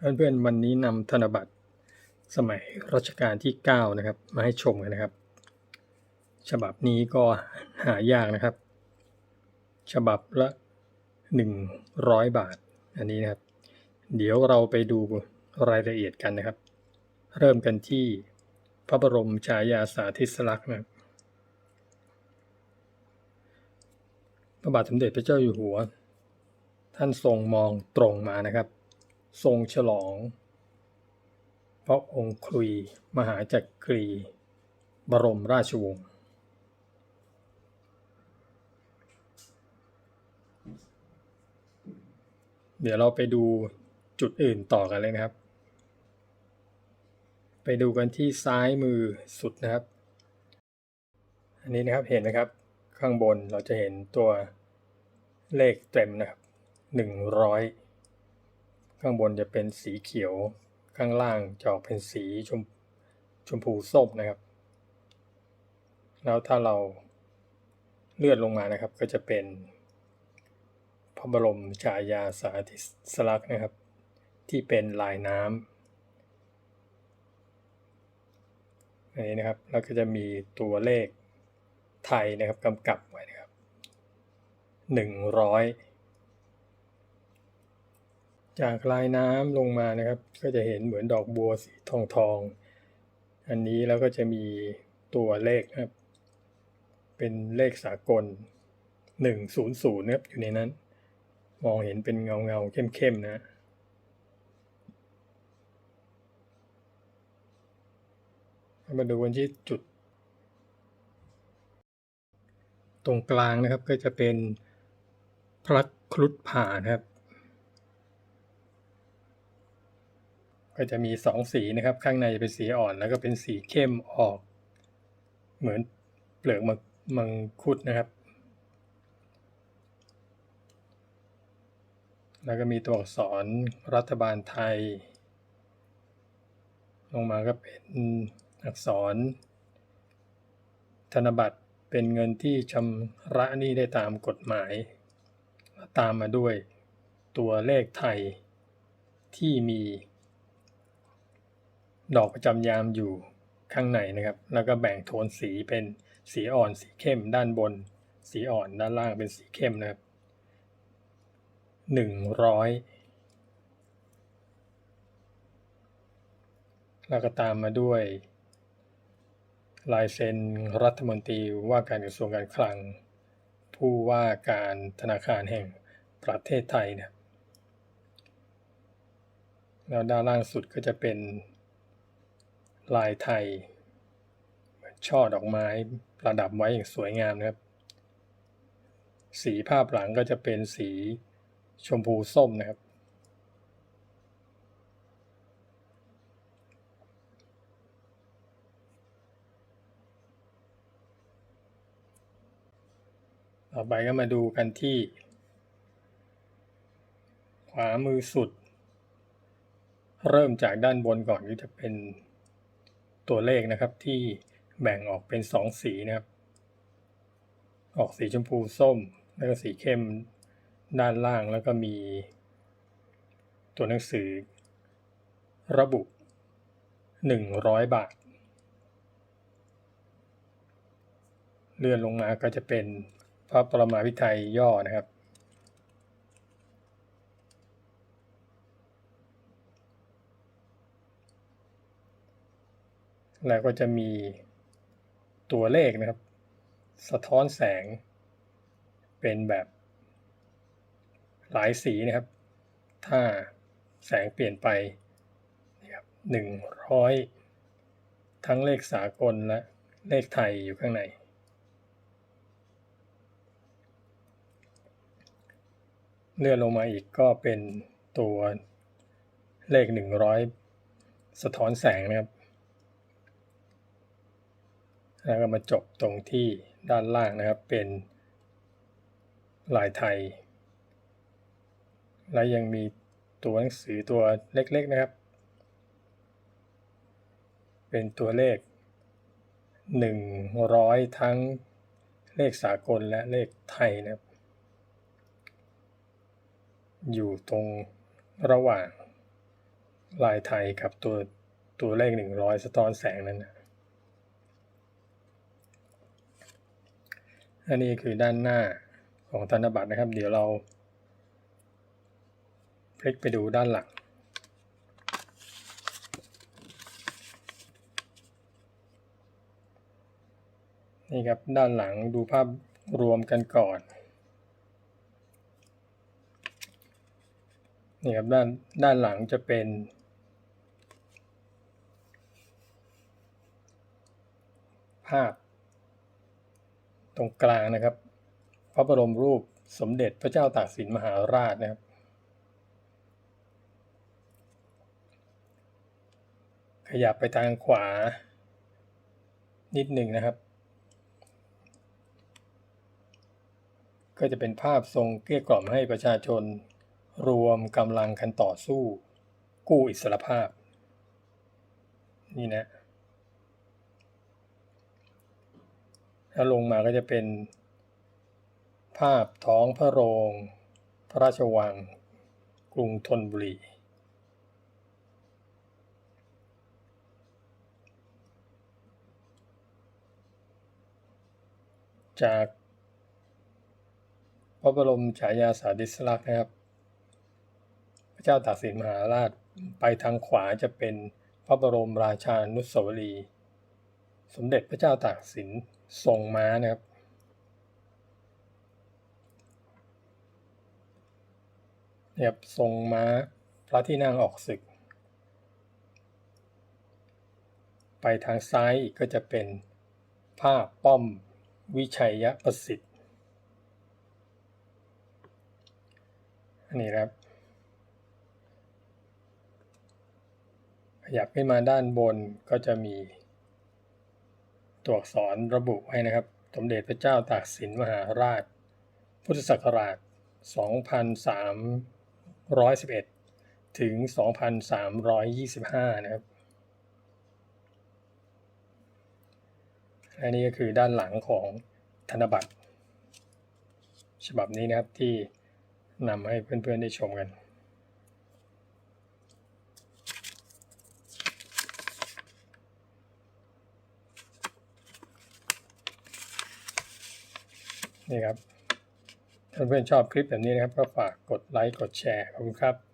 เพื่อนๆวันนี้นำธนบัตรสมัยรัชกาลที่ 9 นะครับ มาให้ชมกันนะครับ ฉบับนี้ก็หายากนะครับ ฉบับละ 100 บาท อันนี้นะครับ เดี๋ยวเราไปดูรายละเอียดกันนะครับ เริ่มกันที่พระบรมฉายาสาธิสลักษณ์นะพระบาทสมเด็จพระเจ้าอยู่หัว ท่านทรงมองตรงมานะครับ ทรงฉลองพระองค์ครุยมหาจักรี บรมราชวงศ์เดี๋ยวเราไปดูจุดอื่นต่อกันเลยนะครับ ไปดูกันที่ซ้ายมือสุดนะครับ อันนี้นะครับเห็นไหมครับ ข้างบนเราจะเห็นตัวเลขเต็มนะครับหนึ่งร้อย ข้างบนจะเป็นสีเขียว ข้างล่างจะออกเป็นสีชมชมพูส้มนะครับ แล้วถ้าเราเลื่อนลงมานะครับ ก็จะเป็นพระบรมฉายาสาธิสลักษณ์นะครับ ที่เป็นลายน้ำอันนี้นะครับแล้วก็จะมีตัวเลขไทยนะครับกำกับไว้นะครับหนึ่งร้อย จากลายน้ำลงมานะครับ ก็จะเห็นเหมือนดอกบัวสีทองทอง อันนี้แล้วก็จะมีตัวเลขนะครับ เป็นเลขสากล 100นะครับอยู่ในนั้น มองเห็นเป็นเงาเงาเข้มๆนะ มาดูกันที่จุด ตรงกลางนะครับก็จะเป็นพระครุฑผ่านะครับ ก็จะมีสองสีนะครับ ข้างในเป็นสีอ่อน แล้วก็เป็นสีเข้มออก เหมือนเปลือกมังมังคุดนะครับ แล้วก็มีตัวอักษรรัฐบาลไทย ลงมาก็เป็นอักษร ธนบัตรเป็นเงินที่ชำระหนี้ได้ตามกฎหมาย ตามมาด้วยตัวเลขไทยที่มี ดอกประจำยามอยู่ข้างในนะครับ แล้วก็แบ่งโทนสีเป็นสีอ่อนสีเข้มด้านบน สีอ่อนด้านล่างเป็นสีเข้มนะครับหนึ่งร้อยแล้วก็ตามมาด้วย ลายเซ็นรัฐมนตรีว่าการกระทรวงการคลัง ผู้ว่าการธนาคารแห่งประเทศไทยนี่ยแล้วด้านล่างสุดก็จะเป็น ลายไทย ช่อดอกไม้ประดับไว้อย่างสวยงามนะครับ สีภาพหลังก็จะเป็นสีชมพูส้มนะครับ ต่อไปก็มาดูกันที่ ขวามือสุด เริ่มจากด้านบนก่อนก็จะเป็น ตัวเลขนะครับที่แบ่งออกเป็นสองสีนะครับ ออกสีชมพูส้ม แล้วก็สีเข้มด้านล่างแล้วก็มี ตัวหนังสือ ระบุ 100 บาท เลื่อนลงมาก็จะเป็นพระปรมาภิไธยย่อนะครับ แล้วก็จะมีตัวเลขนะครับ สะท้อนแสง เป็นแบบหลายสีนะครับ ถ้าแสงเปลี่ยนไปนะครับหนึ่งร้อยทั้งเลขสากลและเลขไทยอยู่ข้างใน เลื่อนลงมาอีกก็เป็นตัวเลขหนึ่งร้อยสะท้อนแสงนะครับ แล้วก็มาจบตรงที่ด้านล่างนะครับเป็นลายไทย และยังมีตัวหนังสือตัวเล็กๆนะครับ เป็นตัวเลข 100 ทั้งเลขสากลและเลขไทยนะครับ อยู่ตรงระหว่างลายไทยกับตัวตัวเลขหนึ่งร้อยสะท้อนแสงนั้นนะ อันนี้คือด้านหน้าของธนบัตรนะครับ เดี๋ยวเราพลิกไปดูด้านหลัง นี่ครับด้านหลังดูภาพรวมกันก่อน นี่ครับด้านด้านหลังจะเป็น ภาพ ตรงกลางนะครับ พระบรมรูปสมเด็จพระเจ้าตากสินมหาราชนะครับ ขยับไปทางขวา นิดหนึ่งนะครับ ก็จะเป็นภาพทรงเกลี้ยกล่อมให้ประชาชนรวมกำลังกันต่อสู้ กู้อิสรภาพ นี่นะ แล้วลงมาก็จะเป็น ภาพท้องพระโรง พระราชวัง กรุงธนบุรี จากพระบรมฉายาสาธิสลักษณ์นะครับ พระเจ้าตากสินมหาราชไปทางขวาจะเป็นพระบรมราชานุสาวรีย์สมเด็จพระเจ้าตากสิน ทรงม้านะครับ เนี่ยครับทรงม้าพระที่นั่งออกศึก ไปทางซ้ายก็จะเป็นภาพป้อมวิชัยประสิทธิ์อันนี้ครับ ขยับขึ้นมาด้านบนก็จะมี ตัวอักษรระบุไว้นะครับ สมเด็จพระเจ้าตากสินมหาราช พุทธศักราช 2311 ถึง 2325 นะครับ และนี่ก็คือด้านหลังของธนบัตร ฉบับนี้นะครับที่นำให้เพื่อนๆได้ชมกัน นี่ครับถ้าเพื่อนๆชอบคลิปแบบนี้นะครับ ก็ฝากกดไลค์กดแชร์ขอบคุณครับ